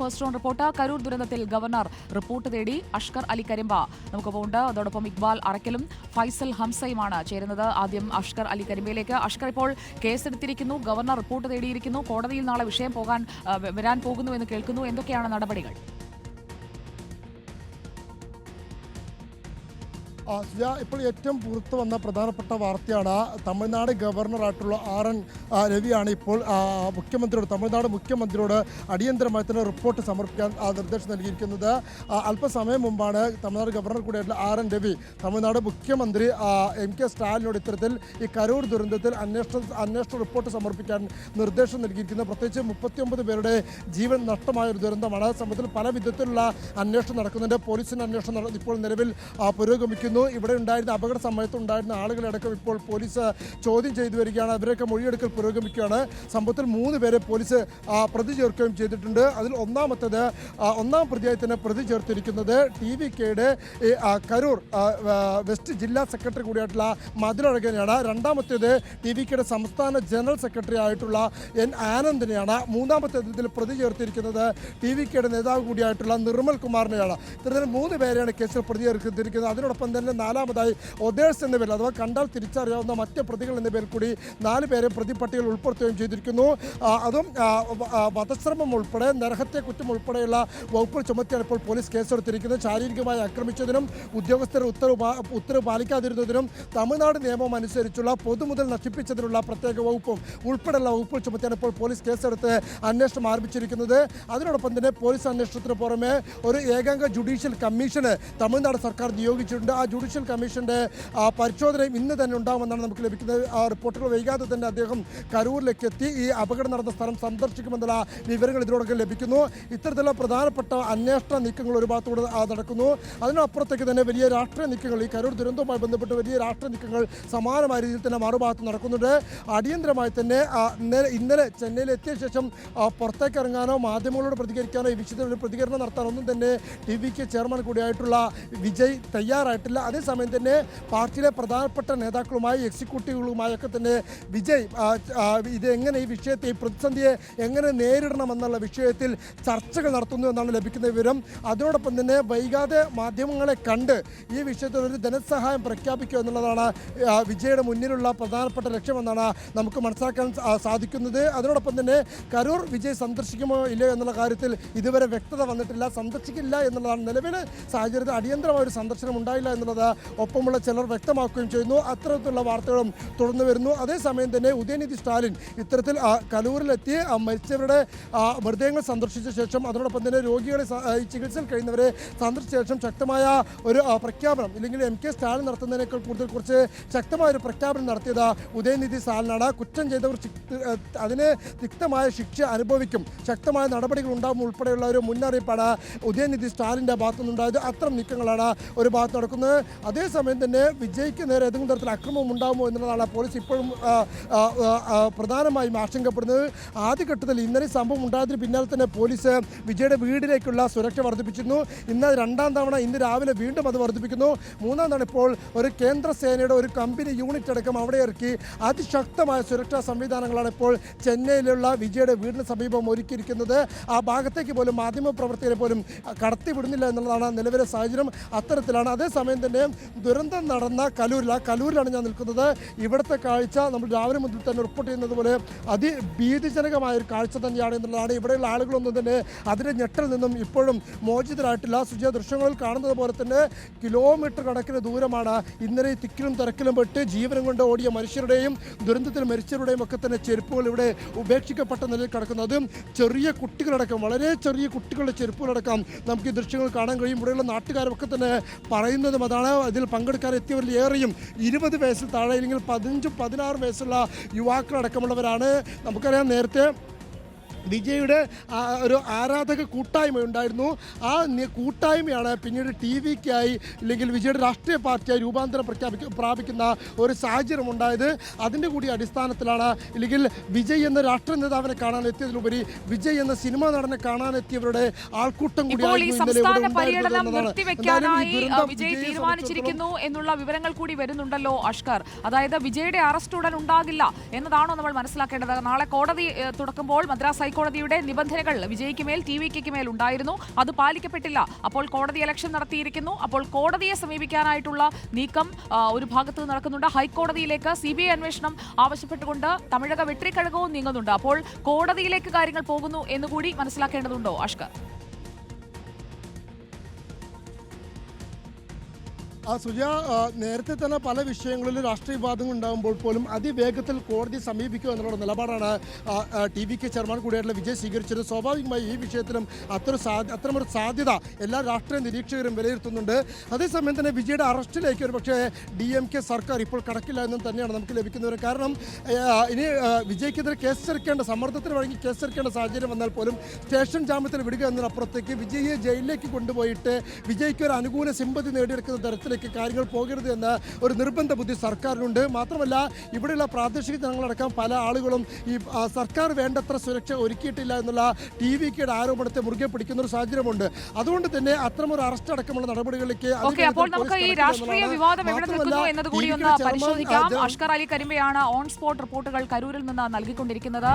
First on report. Karur ദുരന്തത്തിൽ governor report തേടി അഷ്കർ അലി കരിമ്പ. നമുക്കൊപ്പം ഉണ്ട് അതോടൊപ്പം ഇക്ബാൽ അറക്കലും ഫൈസൽ ഹംസയുമാണ് ചേരുന്നത്. ആദ്യം അഷ്കർ അലി കരിമ്പയിലേക്ക്. അഷ്കർ ഇപ്പോൾ കേസെടുത്തിരിക്കുന്നു. ഗവർണർ റിപ്പോർട്ട് തേടിയിരിക്കുന്നു. കോടതിയിൽ നാളെ വിഷയം പോകാൻ വരാൻ പോകുന്നു എന്ന് കേൾക്കുന്നു. എന്തൊക്കെയാണ് നടപടികൾ? ഇപ്പോൾ ഏറ്റവും പുറത്തു വന്ന പ്രധാനപ്പെട്ട വാർത്തയാണ് തമിഴ്നാട് ഗവർണറായിട്ടുള്ള ആർ എൻ രവിയാണ് ഇപ്പോൾ മുഖ്യമന്ത്രിയോട് തമിഴ്നാട് മുഖ്യമന്ത്രിയോട് അടിയന്തരമായി തന്നെ റിപ്പോർട്ട് സമർപ്പിക്കാൻ നിർദ്ദേശം നൽകിയിരിക്കുന്നത്. അല്പസമയം മുമ്പാണ് തമിഴ്നാട് ഗവർണർ കൂടിയായിട്ടുള്ള ആർ എൻ രവി തമിഴ്നാട് മുഖ്യമന്ത്രി എം കെ സ്റ്റാലിനോട് ഇത്തരത്തിൽ ഈ കരൂർ ദുരന്തത്തിൽ അന്വേഷണ അന്വേഷണ റിപ്പോർട്ട് സമർപ്പിക്കാൻ നിർദ്ദേശം നൽകിയിരിക്കുന്നത്. പ്രത്യേകിച്ച് മുപ്പത്തിയൊമ്പത് പേരുടെ ജീവൻ നഷ്ടമായ ഒരു ദുരന്തമാണ്. സംഭവത്തിൽ പല വിധത്തിലുള്ള അന്വേഷണം നടക്കുന്നുണ്ട്. പോലീസിന്റെ അന്വേഷണം ഇപ്പോൾ നിലവിൽ ആ, പുരോഗമിക്കുന്നു ഇവിടെ ഉണ്ടായിരുന്ന അപകട സമയത്ത് ഉണ്ടായിരുന്ന ആളുകളടക്കം ഇപ്പോൾ പോലീസ് ചോദ്യം ചെയ്തു വരികയാണ്. അവരൊക്കെ മൊഴിയെടുക്കൽ പുരോഗമിക്കുകയാണ്. സംഭവത്തിൽ മൂന്ന് പേരെ പോലീസ് പ്രതി ചേർക്കുകയും ചെയ്തിട്ടുണ്ട്. അതിൽ ഒന്നാമത്തേത് ഒന്നാം പ്രതിയായി തന്നെ പ്രതി ചേർത്തിരിക്കുന്നത് ടി വി കെയുടെ കരൂർ വെസ്റ്റ് ജില്ലാ സെക്രട്ടറി കൂടിയായിട്ടുള്ള മധുരഴകനെയാണ് രണ്ടാമത്തേത് ടി വി കെയുടെ സംസ്ഥാന ജനറൽ സെക്രട്ടറി ആയിട്ടുള്ള എൻ ആനന്ദിനെയാണ്. മൂന്നാമത്തേത് ഇതിൽ പ്രതി ചേർത്തിരിക്കുന്നത് ടി വി കെയുടെ നേതാവ് കൂടിയായിട്ടുള്ള നിർമ്മൽ കുമാറിനെയാണ്. ഇത്തരത്തിൽ മൂന്ന് പേരെയാണ് കേസിൽ പ്രതി ചേർത്തിരിക്കുന്നത്. അതിനോടൊപ്പം തന്നെ നാലാമതായി ഒതേഴ്സ് എന്ന പേരിൽ അഥവാ കണ്ടാൽ തിരിച്ചറിയാവുന്ന മറ്റ് പ്രതികൾ എന്ന പേരിൽ കൂടി നാല് പേരെ പ്രതിപട്ടികയിൽ ഉൾപ്പെടുത്തുകയും ചെയ്തിരിക്കുന്നു. അതും വധശ്രമം ഉൾപ്പെടെ നരഹത്യ കുറ്റം ഉൾപ്പെടെയുള്ള വകുപ്പ് ചുമത്തിയാണ് ഇപ്പോൾ പോലീസ് കേസെടുത്തിരിക്കുന്നത്. ശാരീരികമായി ആക്രമിച്ചതിനും ഉദ്യോഗസ്ഥരെ ഉത്തരവ് ഉത്തരവ് പാലിക്കാതിരുന്നതിനും തമിഴ്നാട് നിയമം അനുസരിച്ചുള്ള പൊതുമുതൽ നശിപ്പിച്ചതിനുള്ള പ്രത്യേക വകുപ്പും ഉൾപ്പെടെയുള്ള വകുപ്പ് ചുമത്തിയാണ് ഇപ്പോൾ പോലീസ് കേസെടുത്ത് അന്വേഷണം ആരംഭിച്ചിരിക്കുന്നത്. അതിനോടൊപ്പം തന്നെ പോലീസ് അന്വേഷണത്തിന് പുറമെ ഒരു ഏകാംഗ ജുഡീഷ്യൽ കമ്മീഷന് തമിഴ്നാട് സർക്കാർ നിയോഗിച്ചിട്ടുണ്ട്. ആ ജുഡീഷ്യൽ കമ്മീഷന്റെ പരിശോധനയും ഇന്ന് തന്നെ ഉണ്ടാകുമെന്നാണ് നമുക്ക് ലഭിക്കുന്ന ആ, റിപ്പോർട്ടുകൾ വൈകാതെ തന്നെ അദ്ദേഹം കരൂരിലേക്ക് എത്തി ഈ അപകടം നടന്ന സ്ഥലം സന്ദർശിക്കുമെന്നുള്ള വിവരങ്ങൾ ഇതിനോടൊക്കെ ലഭിക്കുന്നു. ഇത്തരത്തിലുള്ള പ്രധാനപ്പെട്ട അന്വേഷണ നീക്കങ്ങൾ ഒരു ഭാഗത്തൂടെ നടക്കുന്നു. അതിനപ്പുറത്തേക്ക് തന്നെ വലിയ രാഷ്ട്രീയ നീക്കങ്ങൾ ഈ കരൂർ ദുരന്തവുമായി ബന്ധപ്പെട്ട് വലിയ രാഷ്ട്രീയ നീക്കങ്ങൾ സമാനമായ രീതിയിൽ തന്നെ മറുഭാഗത്ത് നടക്കുന്നുണ്ട്. അടിയന്തരമായി തന്നെ ഇന്നലെ ചെന്നൈയിൽ എത്തിയ ശേഷം പുറത്തേക്ക് ഇറങ്ങാനോ മാധ്യമങ്ങളോട് പ്രതികരിക്കാനോ ഈ വിഷയത്തിൽ ഒരു പ്രതികരണം നടത്താനോ ഒന്നും തന്നെ ടി വി കെ ചെയർമാൻ കൂടിയായിട്ടുള്ള വിജയ് തയ്യാറായിട്ടില്ല. അതേസമയം തന്നെ പാർട്ടിയിലെ പ്രധാനപ്പെട്ട നേതാക്കളുമായി എക്സിക്യൂട്ടീവുകളുമായൊക്കെ തന്നെ വിജയ് ആ, ആ, ഇത് എങ്ങനെ ഈ വിഷയത്തെ ഈ പ്രതിസന്ധിയെ എങ്ങനെ നേരിടണമെന്നുള്ള വിഷയത്തിൽ ചർച്ചകൾ നടത്തുന്നു എന്നാണ് ലഭിക്കുന്ന വിവരം. അതിനോടൊപ്പം തന്നെ വൈകാതെ മാധ്യമങ്ങളെ കണ്ട് ഈ വിഷയത്തിൽ ഒരു ധനസഹായം പ്രഖ്യാപിക്കുക എന്നുള്ളതാണ് വിജയുടെ മുന്നിലുള്ള പ്രധാനപ്പെട്ട ലക്ഷ്യമെന്നാണ് നമുക്ക് മനസ്സിലാക്കാൻ സാധിക്കുന്നത്. അതിനോടൊപ്പം തന്നെ കരൂർ വിജയ് സന്ദർശിക്കുമോ ഇല്ലയോ എന്നുള്ള കാര്യത്തിൽ ഇതുവരെ വ്യക്തത വന്നിട്ടില്ല സന്ദർശിക്കില്ല എന്നുള്ളതാണ്. നിലവിലെ സാഹചര്യത്തിൽ അടിയന്തരമായ ഒരു സന്ദർശനം ഉണ്ടായില്ല എന്നുള്ളത് ഒപ്പമുള്ള ചിലർ വ്യക്തമാക്കുകയും ചെയ്യുന്നു. അത്തരത്തിലുള്ള വാർത്തകളും തുടർന്ന് വരുന്നു. അതേസമയം തന്നെ ഉദയനിധി സ്റ്റാലിൻ ഇത്തരത്തിൽ കലൂരിലെത്തി. മരിച്ചവരുടെ മൃതദേഹങ്ങൾ സന്ദർശിച്ച ശേഷം അതോടൊപ്പം തന്നെ രോഗികളെ ചികിത്സയിൽ കഴിയുന്നവരെ സന്ദർശിച്ച ശേഷം ശക്തമായ ഒരു പ്രഖ്യാപനം ഇല്ലെങ്കിൽ എം കെ സ്റ്റാലിൻ നടത്തുന്നതിനേക്കാൾ കൂടുതൽ കുറച്ച് ശക്തമായ ഒരു പ്രഖ്യാപനം നടത്തിയത് ഉദയനിധി സ്റ്റാലിനാണ്. കുറ്റം ചെയ്തവർ അതിന് തിക്തമായ ശിക്ഷ അനുഭവിക്കും. ശക്തമായ നടപടികൾ ഉണ്ടാകും ഉൾപ്പെടെയുള്ള ഒരു മുന്നറിയിപ്പാണ് ഉദയനിധി സ്റ്റാലിന്റെ ഭാഗത്തുനിന്നുണ്ടായത്. അത്തരം നീക്കങ്ങളാണ് ഒരു ഭാഗത്ത് നടക്കുന്നത്. അതേസമയം തന്നെ വിജയ്ക്ക് നേരെ ഏതെങ്കിലും തരത്തിൽ അക്രമം ഉണ്ടാകുമോ എന്നുള്ളതാണ് പോലീസ് ഇപ്പോഴും പ്രധാനമായും ആശങ്കപ്പെടുന്നത്. ആദ്യഘട്ടത്തിൽ ഇന്നലെ സംഭവം ഉണ്ടായതിന് പിന്നാലെ തന്നെ പോലീസ് വിജയുടെ വീടിലേക്കുള്ള സുരക്ഷ വർദ്ധിപ്പിച്ചിരുന്നു. ഇന്ന് രണ്ടാം തവണ ഇന്ന് രാവിലെ വീണ്ടും അത് വർദ്ധിപ്പിക്കുന്നു. മൂന്നാം തവണ ഇപ്പോൾ ഒരു കേന്ദ്ര സേനയുടെ ഒരു കമ്പനി യൂണിറ്റ് അടക്കം അവിടെ ഇറക്കി അതിശക്തമായ സുരക്ഷാ സംവിധാനങ്ങളാണ് ഇപ്പോൾ ചെന്നൈയിലുള്ള വിജയുടെ വീടിന് സമീപം ഒരുക്കിയിരിക്കുന്നത്. ആ ഭാഗത്തേക്ക് പോലും മാധ്യമപ്രവർത്തകരെ പോലും കടത്തിവിടുന്നില്ല എന്നുള്ളതാണ് നിലവിലെ സാഹചര്യം. അത്തരത്തിലാണ് അതേസമയം തന്നെ ദുരന്തം നടന്ന കലൂരിൽ ആ കലൂരിലാണ് ഞാൻ നിൽക്കുന്നത്. ഇവിടുത്തെ കാഴ്ച നമ്മൾ രാവിലെ മുതൽ തന്നെ റിപ്പോർട്ട് ചെയ്യുന്നത് പോലെ അതിഭീതിജനകമായ ഒരു കാഴ്ച തന്നെയാണ് എന്നുള്ളതാണ്. ഇവിടെയുള്ള ആളുകളൊന്നും തന്നെ അതിന്റെ ഞെട്ടിൽ നിന്നും ഇപ്പോഴും മോചിതരായിട്ടില്ല. സുജയ ദൃശ്യങ്ങളിൽ കാണുന്നത് പോലെ തന്നെ കിലോമീറ്റർ കണക്കിന് ദൂരമാണ്. ഇന്നലെ തിക്കിലും തിരക്കിലും പെട്ട് ജീവനം കൊണ്ട് ഓടിയ മനുഷ്യരുടെയും ദുരന്തത്തിൽ മരിച്ചവരുടെയും ഒക്കെ തന്നെ ചെരുപ്പുകൾ ഇവിടെ ഉപേക്ഷിക്കപ്പെട്ട നിലയിൽ കിടക്കുന്നത് ചെറിയ കുട്ടികളടക്കം വളരെ ചെറിയ കുട്ടികളുടെ ചെരുപ്പുകളടക്കം നമുക്ക് ഈ ദൃശ്യങ്ങൾ കാണാൻ കഴിയും. ഇവിടെയുള്ള നാട്ടുകാരൊക്കെ തന്നെ പറയുന്നതും അതാണ് ഇതിൽ പങ്കെടുക്കാൻ എത്തിയവരിൽ ഏറെയും ഇരുപത് വയസ്സിൽ താഴെ അല്ലെങ്കിൽ പതിനഞ്ചും പതിനാറ് വയസ്സുള്ള യുവാക്കളടക്കമുള്ളവരാണ്. നമുക്കറിയാം നേരത്തെ വിജയുടെ ഒരു ആരാധക കൂട്ടായ്മ ഉണ്ടായിരുന്നു. ആ കൂട്ടായ്മയാണ് പിന്നീട് ടി വിക്കായി ഇല്ലെങ്കിൽ വിജയുടെ രാഷ്ട്രീയ പാർട്ടിയായി രൂപാന്തരം പ്രഖ്യാപിക്ക പ്രാപിക്കുന്ന ഒരു സാഹചര്യം ഉണ്ടായത്. അതിന്റെ കൂടി അടിസ്ഥാനത്തിലാണ് ഇല്ലെങ്കിൽ വിജയ് എന്ന രാഷ്ട്ര നേതാവിനെ കാണാൻ എത്തിയതിലുപരി വിജയ് എന്ന സിനിമാ നടനെ കാണാൻ എത്തിയവരുടെ ആൾക്കൂട്ടം വിജയ് തീരുമാനിച്ചിരിക്കുന്നു എന്നുള്ള വിവരങ്ങൾ കൂടി വരുന്നുണ്ടല്ലോ അഷ്കർ. അതായത് വിജയുടെ അറസ്റ്റ് ഉടൻ ഉണ്ടാകില്ല എന്നതാണോ നമ്മൾ മനസ്സിലാക്കേണ്ടത്. നാളെ കോടതി തുടക്കുമ്പോൾ തുറക്കുമ്പോൾ മദ്രാസ് ഹൈക്കോടതിയുടെ നിബന്ധനകൾ വിജയ്ക്ക് മേൽ ടി വിക്ക് മേൽ ഉണ്ടായിരുന്നു. അത് പാലിക്കപ്പെട്ടില്ല. അപ്പോൾ കോടതി ഇലക്ഷൻ നടത്തിയിരിക്കുന്നു. അപ്പോൾ കോടതിയെ സമീപിക്കാനായിട്ടുള്ള നീക്കം ഒരു ഭാഗത്ത് നടക്കുന്നുണ്ട്. ഹൈക്കോടതിയിലേക്ക് സി ബി ഐ അന്വേഷണം ആവശ്യപ്പെട്ടുകൊണ്ട് തമിഴക വെട്ടിക്കഴകവും നീങ്ങുന്നുണ്ട്. അപ്പോൾ കോടതിയിലേക്ക് കാര്യങ്ങൾ പോകുന്നു എന്നുകൂടി മനസ്സിലാക്കേണ്ടതുണ്ടോ അഷ്കർ സുജ നേരത്തെ തന്നെ പല വിഷയങ്ങളിലും രാഷ്ട്രീയ വിവാദങ്ങൾ ഉണ്ടാകുമ്പോൾ പോലും അതിവേഗത്തിൽ കോടതി സമീപിക്കുക എന്നുള്ള നിലപാടാണ് ടി വി കെ ചെയർമാൻ കൂടിയായിട്ടുള്ള വിജയ് സ്വീകരിച്ചത്. സ്വാഭാവികമായി ഈ വിഷയത്തിലും അത്ര അത്തരമൊരു സാധ്യത എല്ലാ രാഷ്ട്രീയ നിരീക്ഷകരും വിലയിരുത്തുന്നുണ്ട്. അതേസമയം തന്നെ വിജയുടെ അറസ്റ്റിലേക്ക് ഒരു പക്ഷേ ഡി എം കെ സർക്കാർ ഇപ്പോൾ കടക്കില്ല എന്നും തന്നെയാണ് നമുക്ക് ലഭിക്കുന്നത്. കാരണം ഇനി വിജയ്ക്കെതിരെ കേസ് ചെറുക്കേണ്ട സമ്മർദ്ദത്തിന് വഴങ്ങി കേസ് ചെറുക്കേണ്ട സാഹചര്യം വന്നാൽ പോലും സ്റ്റേഷൻ ജാമ്യത്തിൽ വിടുക എന്നതിനപ്പുറത്തേക്ക് വിജയെ ജയിലിലേക്ക് കൊണ്ടുപോയിട്ട് വിജയ്ക്ക് ഒരു അനുകൂല സിമ്പതി നേടിയെടുക്കുന്ന തരത്തിലേക്ക് കാര്യങ്ങൾ പോകരുത് എന്ന് ഒരു നിർബന്ധ ബുദ്ധി സർക്കാരിനുണ്ട്. മാത്രമല്ല ഇവിടെയുള്ള പ്രാദേശിക ജനങ്ങളടക്കം പല ആളുകളും ഈ സർക്കാർ വേണ്ടത്ര സുരക്ഷ ഒരുക്കിയിട്ടില്ല എന്നുള്ള ടി വി കെയുടെ ആരോപണത്തെ മുറുകെ പിടിക്കുന്ന ഒരു സാഹചര്യമുണ്ട്. അതുകൊണ്ട് തന്നെ അത്തരമൊരു അറസ്റ്റ് അടക്കമുള്ള നടപടികളിലേക്ക് അപ്പോൾ നമുക്ക് ഈ രാഷ്ട്രീയ വിവാദം എവിടെ നിൽക്കുന്നു എന്നത് കൂടി ഒന്ന് പരിശോധിക്കാം. അഷ്കർ അലി കരിമ്പയാണ് ഓൺ സ്പോട്ട് റിപ്പോർട്ടുകൾ കരൂരിൽ നിന്ന് നൽകിക്കൊണ്ടിരിക്കുന്നത്.